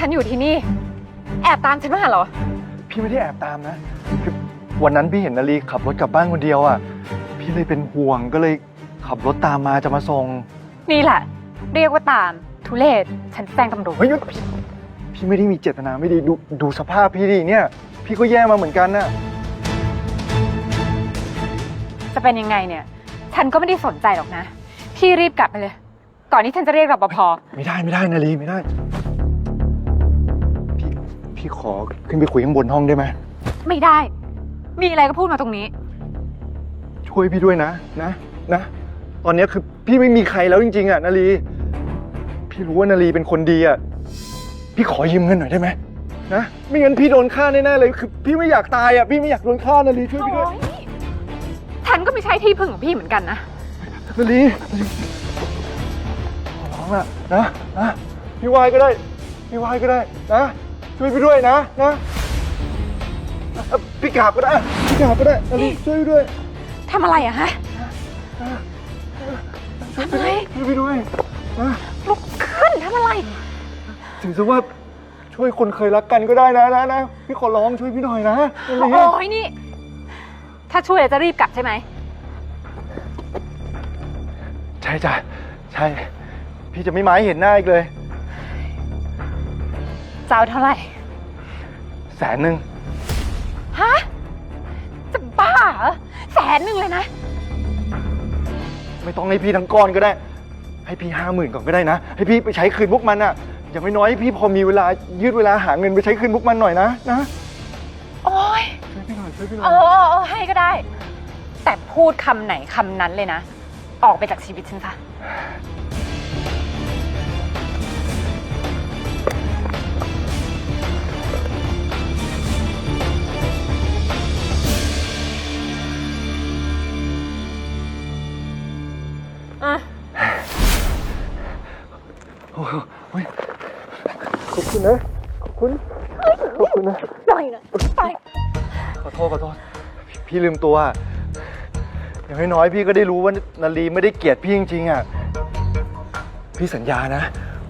ฉันอยู่ที่นี่ แอบตามฉันมาเหรอ พี่ไม่ได้แอบตามนะคือวันนั้นพี่เห็นนาลีขับรถกลับบ้านคนเดียวอะ พี่เลยเป็นห่วงก็เลยขับรถตามมาจะมาส่ง นี่แหละ เรียกว่าตาม ทุเลศฉันแจ้งตำรวจเฮ้ยพี่พี่ไม่ได้มีเจตนาไม่ดีดูดูสภาพพี่ดิเนี่ย พี่ก็แย่มาเหมือนกันน่ะ จะเป็นยังไงเนี่ย ฉันก็ไม่ได้สนใจหรอกนะ พี่รีบกลับไปเลย ก่อนที่ฉันจะเรียกรปภ ไม่ได้ไม่ได้นาลีไม่ได้พี่ พี่ขอขึ้นไปคุยข้างบนห้องได้ไหมไม่ได้ มีอะไรก็พูดมาตรงนี้ ช่วยพี่ด้วยนะ นะนะตอนเนี้ยคือพี่ไม่มีใครแล้วจริงๆอะนาลีพี่รู้ว่านาลีเป็นคนดีอะพี่ขอยืมเงินหน่อยได้ไหมนะไม่งั้นพี่โดนฆ่าแน่ๆเลยคือพี่ไม่อยากตายอะพี่ไม่อยากโดนฆ่านาลีช่วยพี่ด้วยโอ๊ยฉันก็ไม่ใช่ที่พึ่งของพี่เหมือนกันนะ นาลีนาลีขอร้องอะนะนะพี่วายก็ได้พี่วายก็ได้นะ ช่วยพี่ด้วยนะนะเอ่อพี่กราบก็ได้พี่กราบก็ได้นาลีช่วยพี่ด้วยทำอะไรอะฮะทำอะไรช่วยพี่ด้วยนะลุกขึ้นทำอะไรถือซะว่าช่วยคนเคยรักกันก็ได้นะนะนะพี่ขอร้องช่วยพี่หน่อยนะนาลีโอ้ยนี่ ถ้าช่วยแล้วจะรีบกลับใช่ไหม ใช่จ้ะใช่ พี่จะไม่มาให้เห็นหน้าอีกเลยจะ เอาเท่าไหร่ แสนหนึ่งฮะ จะบ้าเหรอแสนหนึ่งเลยนะ ไม่ต้องให้พี่ทั้งก้อนก็ได้ ให้พี่ห้าหมื่นก่อนก็ได้นะ ให้พี่ไปใช้คืนพวกมันอะอย่างน้อยๆให้พี่พอมีเวลายืดเวลาหาเงินไปใช้คืนพวกมันหน่อยนะนะโอ้ยช่วยพี่หน่อยช่วยพี่หน่เออยอเออเออให้ก็ได้ แต่พูดคำไหนคำนั้นเลยนะ ออกไปจากชีวิตฉันซะอะ โอ้โหเฮ้ยขอบคุณนะ ขอบคุณ ขอบคุณนะหน่อยนะไปขอโทษขอโทษพี่พี่ลืมตัว อย่างน้อยๆพี่ก็ได้รู้ว่านาลีไม่ได้เกลียดพี่จริงๆอะ พี่สัญญานะ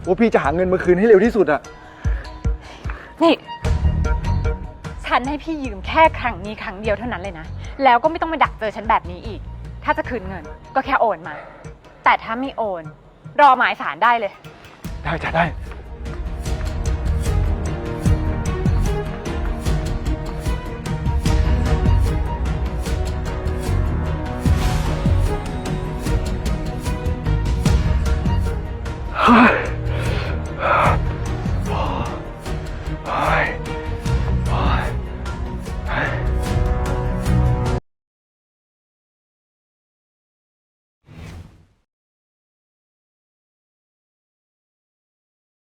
ว่าพี่จะหาเงินมาคืนให้เร็วที่สุดอะ นี่ ฉันให้พี่ยืมแค่ครั้งนี้ครั้งเดียวเท่านั้นเลยนะ แล้วก็ไม่ต้องมาดักเจอฉันแบบนี้อีก ถ้าจะคืนเงิน ก็แค่โอนมา แต่ถ้าไม่โอน รอหมายสารได้เลย đây trả đây Hi. Hi.